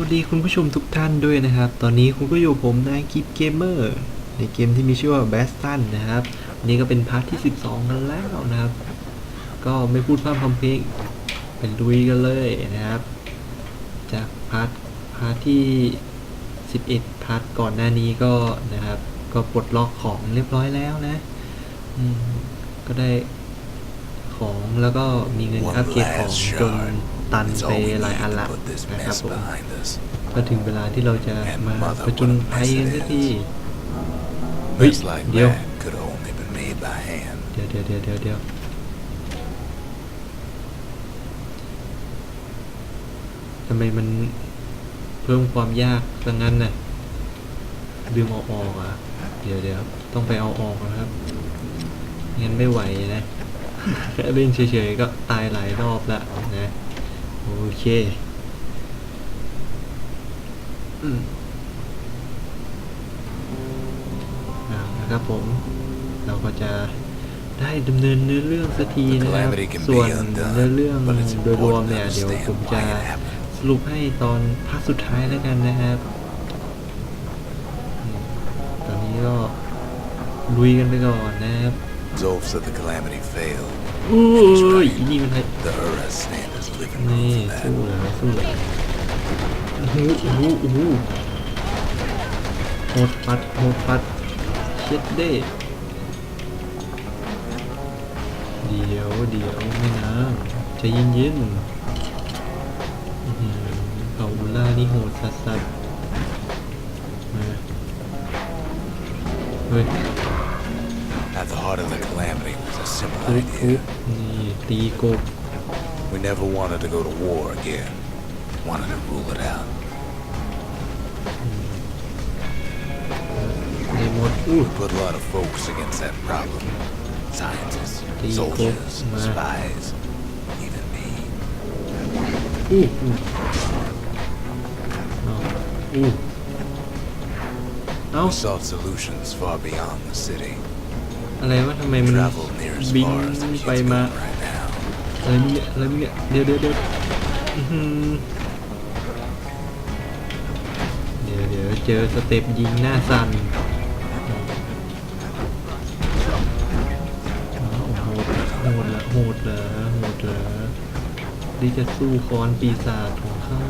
วัสดีคุณผู้ชมทุกท่านด้วยนะครับ ตอนนี้คุณก็อยู่กับผมนายกิฟเกมเมอร์ในเกมที่มีชื่อว่า b a s t o n นะครับวันนี้ก็เป็นพาร์ทที่ 12 กันแล้วนะครับ ก็ไม่พูดพร่ำทำเพลงเป็นลุยกันเลยนะครับ จากพาร์ทพาร์ทที่ 11 พาร์ทก่อนหน้านี้ก็นะครับ ก็ปลดล็อกของเรียบร้อยแล้วนะอืมก็ได้ของแล้วก็มีเงิน One อัปเกรดของ last จน shard. ตัน It's ไป all we หลาย need อัน to ละ put this นะครับ mess ผม behind us. ก็ถึงเวลาที่เราจะ And มา mother, ผจญ what a ภัย mess กัน it สัก is. ทีเฮ้ย Mess like เดี๋ยว that could have only been made by hand. เดี๋ยวเดี๋ยวเดี๋ยวเดี๋ยวเดี๋ยวทำไมมันเพิ่มความยากซะงั้นน่ะดึงเอาออกอะเดี๋ยวเดี๋ยวต้องไปเอาออกนะครับงั้นไม่ไหวนะเล่นเฉยๆก็ตายหลายรอบละนะ โอเคอืมอ่านะครับผม เราก็จะได้ดำเนินเนื้อเรื่องสักทีนะครับ The calamity can be ส่วน undone, เนื้อเรื่อง but it's โดยรวม important to เนี่ย เดี๋ยวผม understand จะ why it happened. สรุปให้ตอนภาคสุดท้ายแล้วกันนะครับอืมตอนนี้ก็ลุยกันไปก่อนนะครับ Zolf said the calamity failed. อุ้ยอีนี่มันไง The Ura stand is living นี่ proof of สู้ that. เลยสู้เลยโอ้โหโอ้โหโอ้โหโหดปัดโหดปัดเช็ดเด้เดี๋ยวเดี๋ยวไม่นะใจเย็นๆอื้อหือเผาอุล่านี่โหดสัสสัสๆมาเฮ้ย At the heart of the calamity was a simple ทุบทุบ idea. นี่ตีกบ We never wanted to go to war again. Wanted to rule it out. ในหมดอู้ We put a lot of focus against that problem. Scientists, The soldiers, Gulf War. spies, even me. อู้อู้เอาอู้เอา We sought solutions far beyond the city. อะไรวะทำไมมัน Travel near as บิน far as the ไป kids มา go right now. อะไรมึงเนี่ยอะไรมึงเนี่ยเดี๋ยวเดี๋ยวเดี๋ยวอื้อหือเดี๋ยวเดี๋ยวเจอสเต็ปยิงหน้าสั่นอ้าวโหดโหดละโหดละโหดละที่จะสู้คอนปีศาจของข้า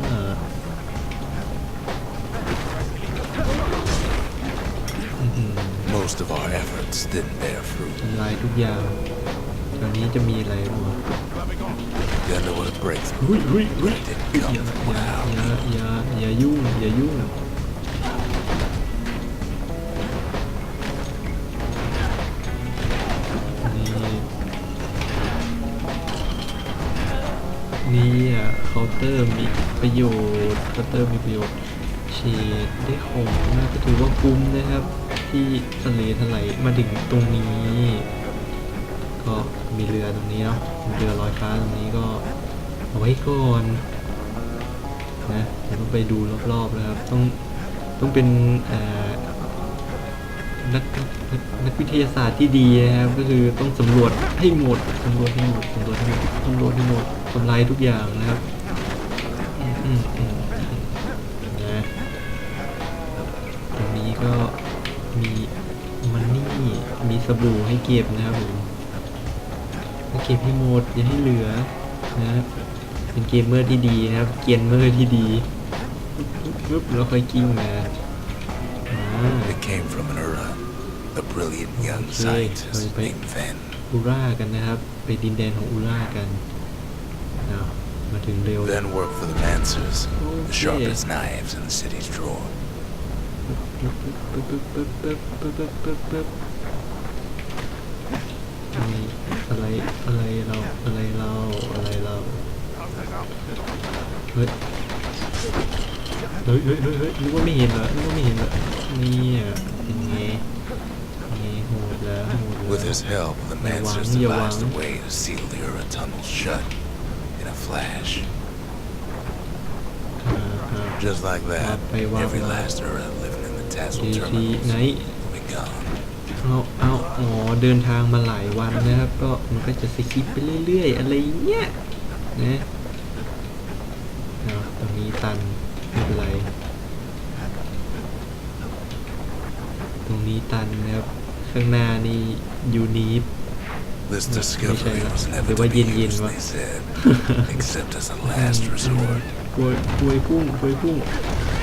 Most of our efforts didn't bear fruit. ทำลายทุกอย่างตอนนี้จะมีอะไรบ้างวะ You know what a breakthrough เฮ้ยเฮ้ยเฮ้ย didn't อย่า come อย่า from loud. อย่าอย่าอย่ายุ่งอย่ายุ่งนี่นี่อะเคาน์เตอร์มีประโยชน์เคาน์เตอร์มีประโยชน์เชดได้ของน่าก็ถือว่าคุ้มนะครับ ที่ทะเลถลายมาถึงตรงนี้ ก็มีเรือตรงนี้เนาะมีเรือลอยฟ้าตรงนี้ก็เอาไว้ก่อนนะเดี๋ยวต้องไปดูรอบๆนะครับ ต้องต้องเป็นนักนักวิทยาศาสตร์ที่ดีนะครับ ก็คือต้องสำรวจให้หมดสำรวจให้หมดสำรวจให้หมดสำรวจให้หมดทำลายทุกอย่างนะครับอืมอืมนะตรงนี้ก็ มีมันนี่มีสบู่ให้เก็บนะครับผมให้เก็บให้หมดอย่าให้เหลือนะครับเป็นเกมเมอร์ที่ดีนะครับ เกียนเมอร์ที่ดีปึ๊บแล้วค่อยกิ้งมาอ่า It came from an Ura, a brilliant young Okay, scientist so we- named Ven. อูร่ากันนะครับ ไปดินแดนของอูร่ากันเอามาถึงเร็ว Ven worked for the Mansers, the Okay. sharpest knives in the city's drawer. อะไร อะไร อะไรเรา อะไรเรา อะไรเรา เฮ้ย เฮ้ยเฮ้ยเฮ้ยเฮ้ยนึกว่าไม่เห็นเหรอนึกว่าไม่เห็นเหรอนี่อ่ะเป็นไงเป็นไงโหดแล้วโหดแล้ว With his help, the Mancer devised a way to seal the Ura tunnel shut in a flash. Just like that, every last Ura ทีไนเอาเอาอ๋อเดินทางมาหลายวันนะครับ ก็มันก็จะสคิปไปเรื่อยๆ อะไรเงี้ยนะตรงนี้ตันไม่เป็นไร ตรงนี้ตันนะครับ ข้างหน้านี่ยูนีฟไม่ใช่ละหรือว่าเย็นเย็นวะกล้วยกล้วยพุ่งกล้วยพุ่ง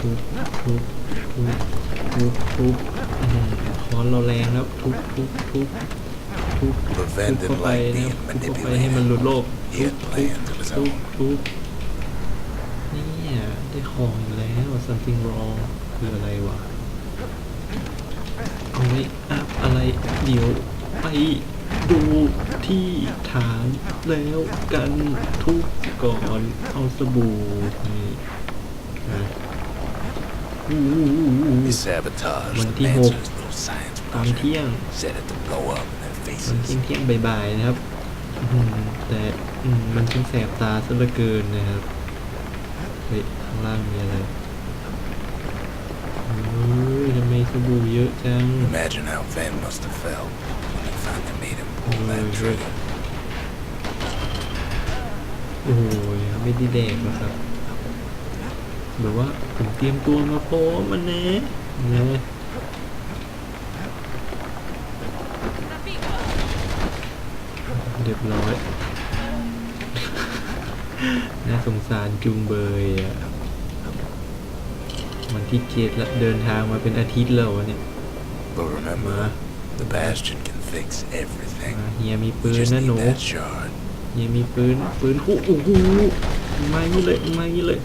ทุบทุบทุบทุบทุบอื้อหือค้อนเราแรงแล้วทุบทุบทุบทุบทุบเข้าไปนะ being ทุบเข้าไปให้มันหลุดโลกทุบทุบทุบทุบนี่ได้ของอยู่แล้ว something wrong คืออะไรวะเอาไว้อัพอะไรเดี๋ยวไปดูที่ฐานแล้วกันทุกก่อนเอาสบู่นี่นะ อู้หูหูหู He sabotaged When the he Mansor's little science ตอน project. เที่ยง Set it to blow up in their ตอน faces. เที่ยงเที่ยงบ่ายๆนะครับอื้อหือแต่อืมมันช่างแสบตาซะเหลือเกินนะครับเฮ้ยข้างล่างมีอะไรเฮ้ยทำไมสบู่เยอะจัง Imagine how Van must have felt when they finally made him pull that Mhm. trigger. โอ้ยไม่ได้แดกหรอกครับ แบบว่าผมเตรียมตัวมาพร้อมมันนะนะเรียบร้อย น่าสงสารจุงเบยอะวันที่เจ็ดละเดินทางมาเป็นอาทิตย์แล้ววะเนี่ย But มา remember, the Bastion can fix everything. มาเฮียมี We ปืน just นะห need นู that shard. เฮียมีปืน ปืนคู่โอ้โหมาอย่างนี้เลยมาอย่างนี้เลย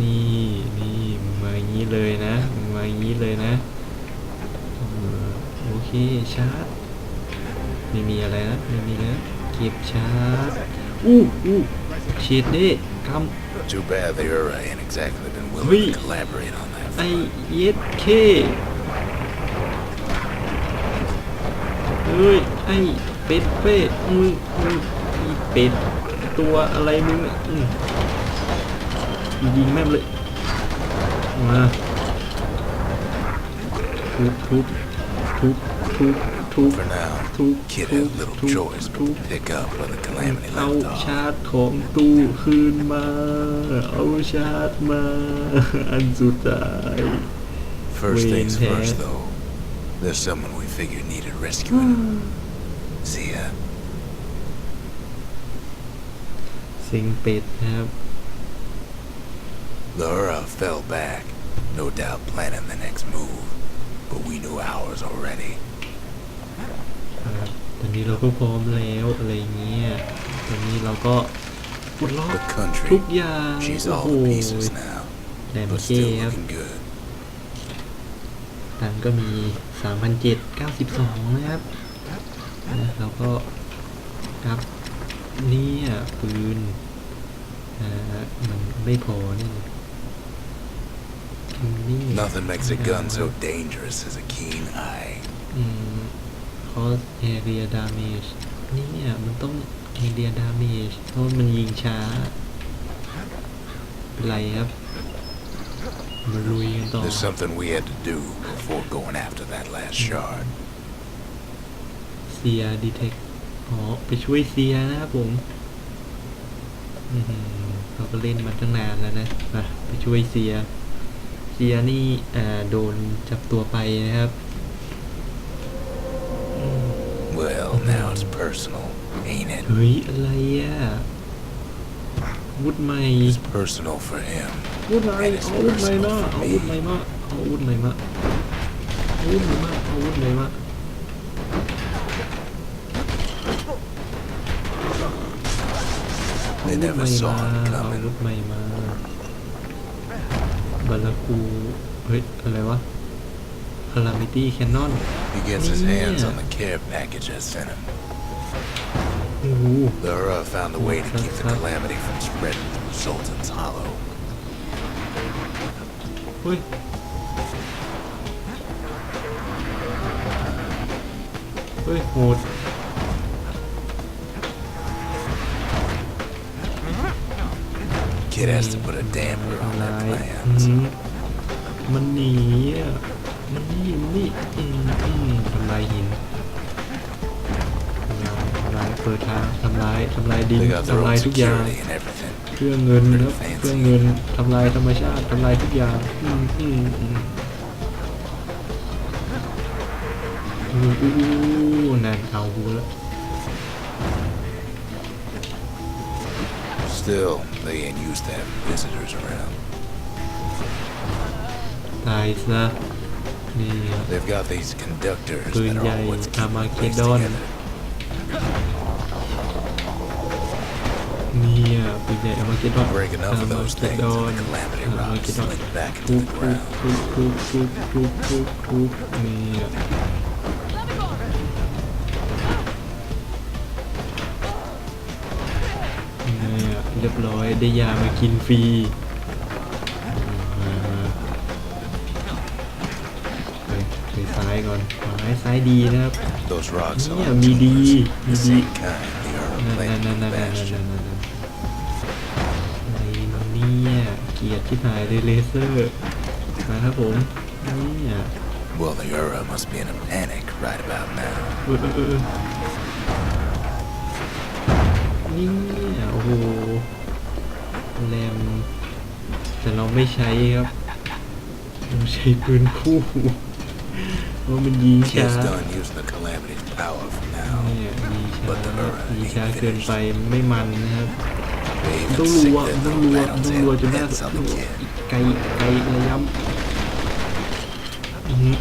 นี่นี่มึงมาอย่างนี้เลยนะมึงมาอย่างนี้เลยนะเออโอเคชาร์จไม่มีอะไรนะไม่มีแล้วเก็บชาร์จอู้อู้เฉีดเด้ก Too bad the Ura ain't exactly been willing Wait. to collaborate on that ำไอ front. เย็ดเคเฮ้ยไอเป็ดเป้มึงมึงอีเป็ดตัวอะไรมึงเนี่ยอืม ยิงแม่งเลยมาทุบทุบทุบทุบทุบ For now, ทุบ Kid ทุบ had little ทุบ choice ทุบ but to pick up where the calamity เอา left ชา off. ร์จของตู้คืนมา เอาชาร์จมา อันสุดท้าย First Wayne things had- first, though. There's someone we figured needed rescuing. See ya. สิงเป็ดนะครับ The Ura fell back, no doubt planning the next move. But we knew ours already. ครับตอนนี้เราก็พร้อมแล้วอะไรเงี้ย ตอนนี้เราก็ปลดล็อก The ทุก country, อย่าง she's โอ้ all โห to pieces now, แหลม but เก้ still ครับ looking good. ตังค์ก็มี 3,792 นะครับนะแล้วก็ครับเนี่ยปืนอ่ามันไม่พอนี่ นี่ Nothing makes a gun so dangerous as a keen eye. อืม cause area damage เนี่ยมันต้อง area damage เพราะมันยิงช้าเป็นไรครับมาลุยกันต่อ There's something we had to do before going after that last shard. เซียดีเทคอ๋อไปช่วยเซียนะครับผมอือหือเราก็เล่นมาตั้งนานแล้วนะมาไปช่วยเซีย เซียนี่อ่าโดนจับตัวไปนะครับอืม Well, now it's personal, ain't it? เฮ้ย อะไรอะวุฒใหม่ It's personal for him. วุฒใหม่เอาวุฒใหม่มาเอาวุฒใหม่มาเอาวุฒใหม่มาเอาวุฒใหม่มาเอาวุฒใหม่มา They never อาวุธ saw ใหม่ him มาเอา coming. วุธใหม่มา บาลากู เฮ้ย อะไรวะ Calamity Cannon He gets his hands Yeah. on the care package I sent him. โอ้โห The Ura found a way to keep the Huh? calamity from spreading through Sultan's Hollow. เฮ้ยเฮ้ยโหด Kid has to put a damper on ทำ their ลายอื plans. มมันหนีอะมันนี่มันนี่อืมอืมทำลายหินทำลายทำลายเปิดทางทำลายทำลายดิน They got their ทำลาย own ทุกอย่าง security and everything. เครื่องเงินนะครับเครื่องเงินทำลายธรรมชาติทำลายทุกอย่างอืมอืมอืมอู้อู้อู้นั่นเอาหูแล้ว Still, they ain't used to having visitors around. ตายซะนี่ครับ They've got these conductors ปืน that ใหญ่ are what's อา keeping มา the เก place ดอน together. เนี่ยปืนใหญ่อามาเกดอน Break อา enough of มา those เก things ดอน and Calamity อามา Rock เกดอน slid back ทุ into บ the ทุบ ground. ทุบทุบทุบทุบทุบทุบเนี่ยเเรียบร้อยได้ยามากินฟรีมามาไปไปซ้ายก่อนซ้ายซ้ายดีนะครับ Those rocks Yeah, are me tumors, the- the me same the- kind the นั่น Earl นั่น planted นั่น in นั่น the นั่น bastion. นั่นอะไรเนี่ยเกลียดที่หายเลยเลเซอร์มาครับผมเนี่ย Well, the Ura must be in a panic right about now. เออเออเออเนี่ย โอ้โหแรมแต่เราไม่ใช้ครับเราใช้ปืนคู่เพราะมันยิงช้า Kid's done using the Calamity's power for now. เนี่ยยิงช้ายิงช้าเกินไปไม่มันนะครับ They ต้อ even งรัว sick ต้อ their งรัว little ต้อง rattles รัว in จนหน้า pits on the kid. ไกลไกลระยำอื้อหือ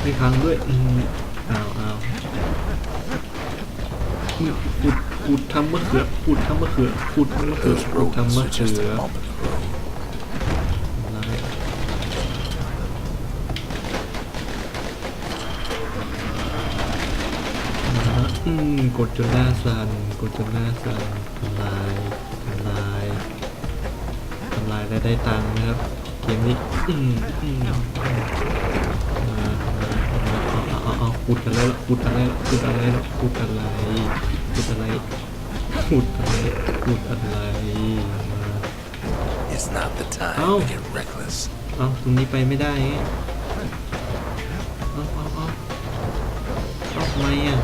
ไม่พังด้วยอื้อหืออ้าวอ้าวอื้อขุด ขุดทำมะเขือขุดทำมะเขือขุดทำมะเขือขุดทำมะเขืออืมกดจนหน้าสันกดจนหน้าสันทำลายทำลายทำลายและได้ตังค์นะครับเกมนี้อืมอืมอืมามาเอาเอาเอาเอาขุดอะไรละขุดอะไรละขุดอะไรละขุดอะไร ขุดอะไรขุดอะไรขุดอะไรมา It's not the time Oh. to get reckless. เอาตรงนี้ไปไม่ได้ไงเอาเอาเอาเอาทำไมอะ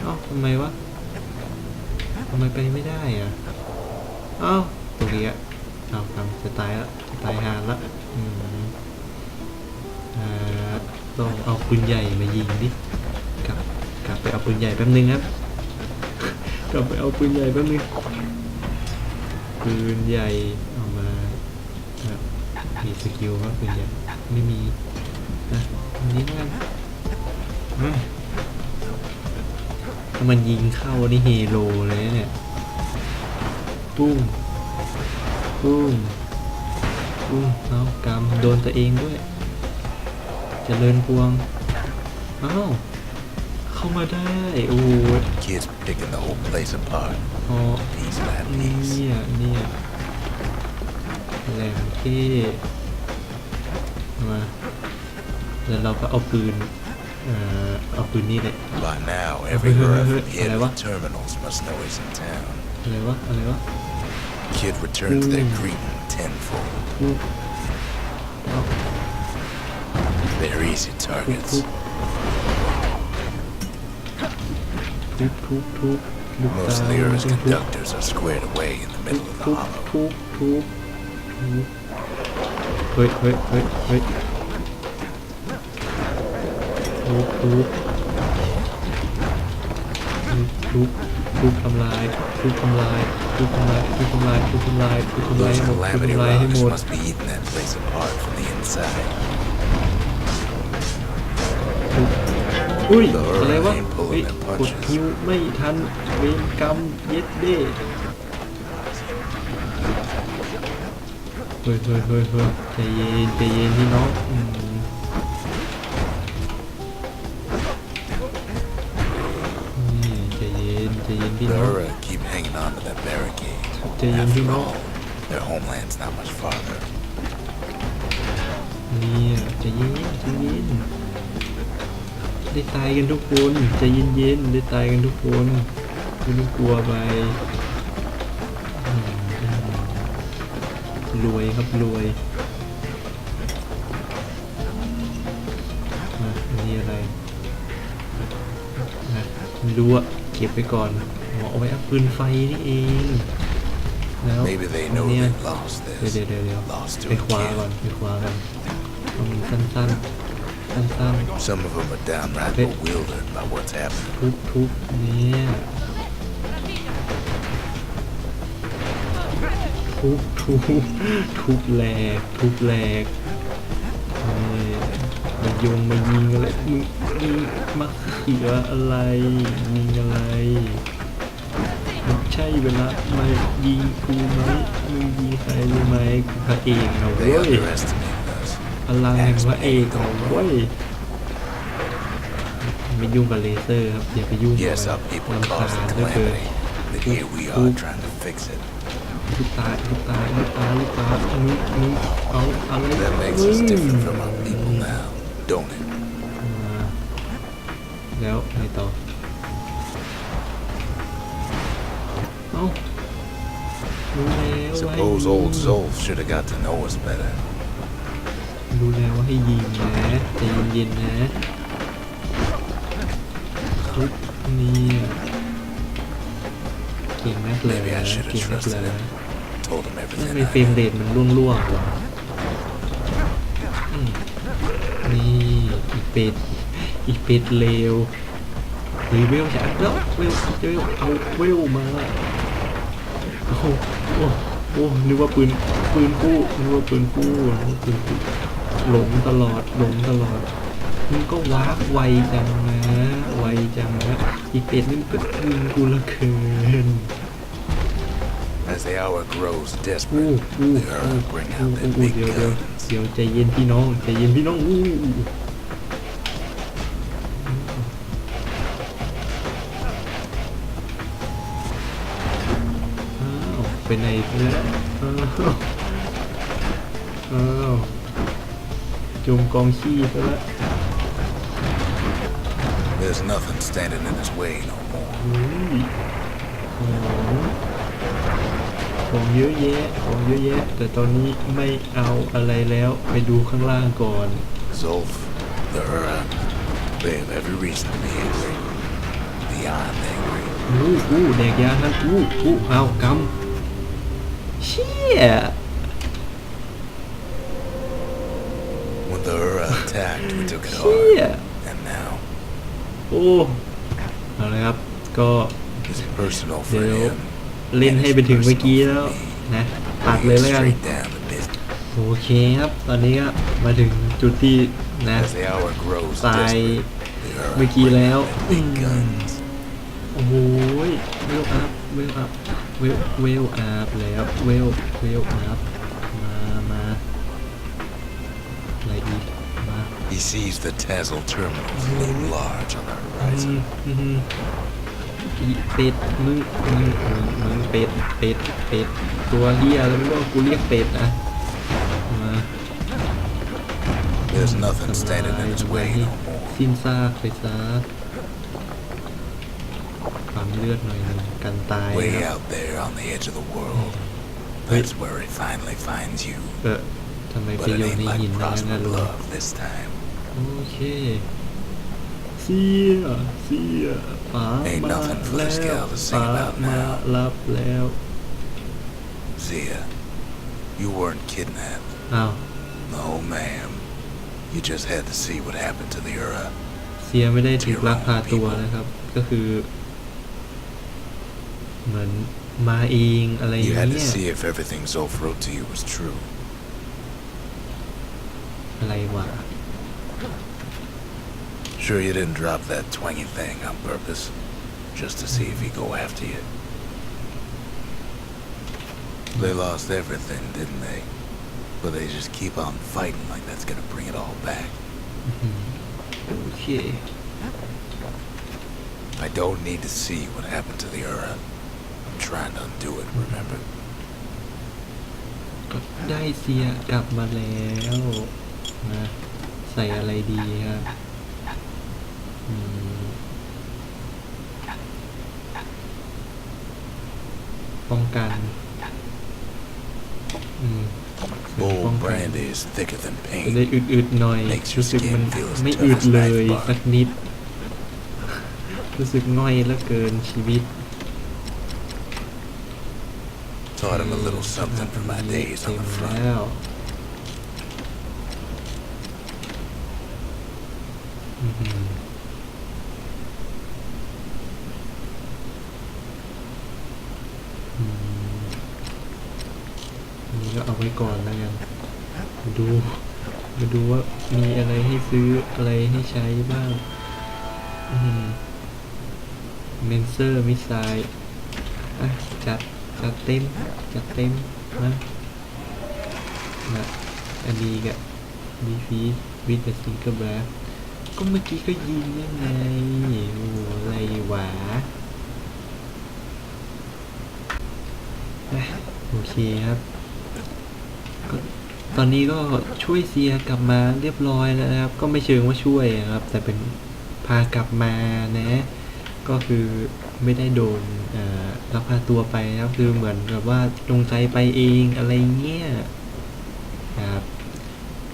เอาทำไมวะทำไมไปไม่ได้อะเอาตรงนี้อะเอาทำจะตายละจะตายหาละอืมอ่าต้องเอาปืนใหญ่มายิงดิกลับกลับไปเอาปืนใหญ่แป๊บนึงครับ กลับไปเอาปืนใหญ่แป๊บนึงปืนใหญ่เอามาครับมีสกิลว่าปืนใหญ่ไม่มีนะอันนี้แล้วกันอืมถ้ามันยิงเข้านี่เฮโลเลยเนี่ยปุ้งปุ้งปุ้งเอากำโดนตัวเองด้วย เจริญพวง อ้าว เข้ามาได้ โอ้โห Kids picking the whole place apart, อ๋อ piece by เนี่ piece. ยเนี่ยแหลมเท่มาแล้วเราก็เอาปืน เอ่อ เอาปืนนี่เลย By now, every Hey, hey, Ura hey, from hey, here to whatever. the terminals must know he's in town. อะไรวะ อะไรวะ Kid returned to their Ooh. greeting tenfold. ทุบ They're easy ทุบ targets. ทุบทุบทุบทุบลูก Most ตา of the Ura's ต้องทุบ conductors are squared away in the ทุบ middle of the ทุบ hollow. ทุบทุบทุบเฮ้ยเฮ้ยเฮ้ยเฮ้ยทุบทุบทุบทุบทุบทำลายทุบทำลายทุบทำลายทุบทำลายทุบทำลายทุบทำลาย Those ให้หมดทุบ calamity ทำลายให้หม rocks ด must be eating that place apart from the inside. ทุบอุ้ย The อะไรวะ Ura ain't เฮ้ย pulling their กด punches. คิวไม่ทันเวรกรรมเย็ดเด้เฮ้ยเฮ้ยเฮ้ยเฮ้ยใจเย็นใจเย็นพี่น้องอืมนี่ใจเย็นใจเย็ย็นพี่ The น้อง Ura keep hanging on to that barricade. ใจเย็นพี่ After น้อง all, their homeland's not much farther. เนี่ยใจะเย็นใจะเย็น ได้ตายกันทุกคนใจะเย็นเย็นๆได้ตายกันทุกคนไม่ต้องกลัวไปอืมรวยครับรวยมาอันนี้อะไรนะไม่รู้อะเก็บไปก่อนอ๋อเอาไว้อัพปืนไฟนี่เองแล้ว Maybe they อัน know เนี้ย they've lost เดี๋ยว this. เดี๋ยวเดี๋ยวเดี๋ยว Lost to ไป a ขวาก่อน kid. ไปขวาก่อนเอามันสั้นๆ สั้น Some of them are downright Okay. bewildered by what's happening. ๆ ทุบทุบเนี่ยทุบทุบทุบแหลกทุบแหลกนี่มาโยงมายิงอะไรมึงยิงมาเขืออะไรยิงอะไรมันใช่เวลามายิงกูไหมมึงยิงใครรู้ไหมกูพระเอกนะเว้ They ย underestimate us. พลังแห่งพระเอกของเว้ยไม่ยุ่งกับเลเซอร์ครับอย่าไปยุ่งกับ Yes, มัน our people ลำคา caused ญ the เหลือเกิน calamity, but here we are trying to fix it. ลูกตาลูกตาลูกตาลูกตามึงมึงเอาอะไร That makes us different from our people now, don't it? มาแล้วไงต่อเอ้ารู้แล้วว่าให้ Suppose ยิ old ง Zolf should have got to know us better. รู้แล้วว่าให้ยิงนะใจเย็นๆนะทุบนี่เก่งมากเลยนะเก่ง have มากเลย him. Told him ทำ everything ไม I เฟรมเรทมันร่วงๆวะอืมนี่อีเป็ดอีเป็ดเลวหรือเวลจะแล้วเวลเวลเอาเวลมาโอ้โหโอ้โอ้นึกว่าปืนปืนคู่นึกว่าปืนคู่นึกว่าปืนคู่ หลงตลอดหลงตลอดมึงก็วาร์ปไวจังนะไวจังนะอีเป็ดนี่มันก็ยิงกูเหละเกิน As the hour grows อู้ desperate, อู้ the อู้ Ura bring อู้ out อู้ their big เดี๋ยวเดี๋ยว guns. เดี๋ยวใจเย็นพี่น้องใจเย็นพี่น้องอู้อ้าวไปไหนเนี่ยอ้าวอ้าว จมกองขี้ซะแล้ว There's nothing standing in his way no more. อุ้ยของของเยอะแยะของเยอะแยะ แต่ตอนนี้ไม่เอาอะไรแล้วไปดูข้างล่างก่อน Zolf, the Ura, they have every reason to be angry. Beyond angry. อู้อู้แดกยาครับอู้อู้เอากำเชี่ย When the Ura attacked, we took it เชี่ย hard. And now, โอ้เอาละครับ ก็ it's personal for Dale. him. เล่นให้ไปถึงเมื่อกี้แล้วนะตัดเลยแล้วกัน Straight down the business. โอเคครับ ตอนนี้ก็มาถึงจุดที่นะ As the hour grows ตาย desperate, the Ura เมื่อกี้แล้ว bring out their big guns. โอ้โหยเวลอัพเวลอัพเวลเวลอัพแล้วเวลเวลอัพ He sees the Tazzle terminals loom large on the อืม horizon. อืมอีเป็ดมึงมึงมึงมึงเป็ดเป็ดเป็ดตัวเฮียแล้วไม่รู้กูเรียกเป็ดนะมา There's nothing standing in its way no more. สิ้นซากไปซะความเลือดหน่อยหนึงกันตาย Way ครับ out there on the edge of the world. That's where it finally finds you. เออทำไมไป But it โยน ain't ใน like หินนะงั้น Prosper นะลุง Love this time. โอเคเสียเสียป๋า Ain't มา nothing for แล้ this ว gal to sing ป๋า about มา now. รับแล้ว Zia, you weren't kidnapped. อ้าว No, ma'am. You just had to see what happened to the Ura. เสียไม่ได้ถูกลักพาตัวนะครับ ก็คือ เหมือนมาเองอะไรอ You ย่าง had to เงี้ย see if everything Zolf wrote to you was true. อะไรวะ Sure you didn't drop that twangy thing on purpose? Just to see if he'd go after you? They lost everything, didn't they? But they just keep on fighting like that's gonna bring it all back. โอเค I don't need to see what happened to the Ura. I'm trying to undo it, remember? ก็ได้เสียกลับมาแล้วนะใส่อะไรดีครับอืม ป้องกันอืม Bull ป้องกัน brandy is thicker than จะได้ pain. อึดๆหน่อย Makes your รู้สึกมัน skin feel as ไม่ tough อึด as เลย knife bark. สักนิด รู้สึกง่อยเหลือเกินชีวิต Taught him a little something from my days on the เต็ม front. แล้วอื้อหืออืมอันนี้ ก่อนแล้วกันมาดู มาดูว่ามีอะไรให้ซื้ออะไรให้ใช้บ้างอืมเมนเซอร์มิสไซล์จัดจัดเต็มจัดเต็มนะนะอันนี้ก็มีฟีวิดกับซิงเกิลแบล็ก็เมื่อกี้ก็ยิงยังไงโอ้โหไรหวาโอเคครับ ตอนนี้ก็ช่วยเซียกลับมาเรียบร้อยแล้วนะครับ ก็ไม่เชิงว่าช่วยนะครับ แต่เป็นพากลับมานะ ก็คือไม่ได้โดนเอ่อลักพาตัวไปนะคือเหมือนแบบว่าลงใจไปเองอะไรเงี้ยครับ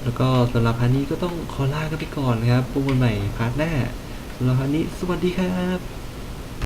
แล้วก็สำหรับพาร์ทนี้ก็ต้องขอลากันไปก่อนนะครับพบกันใหม่พาร์ทหน้าสำหรับพาร์ทนี้สวัสดีครับ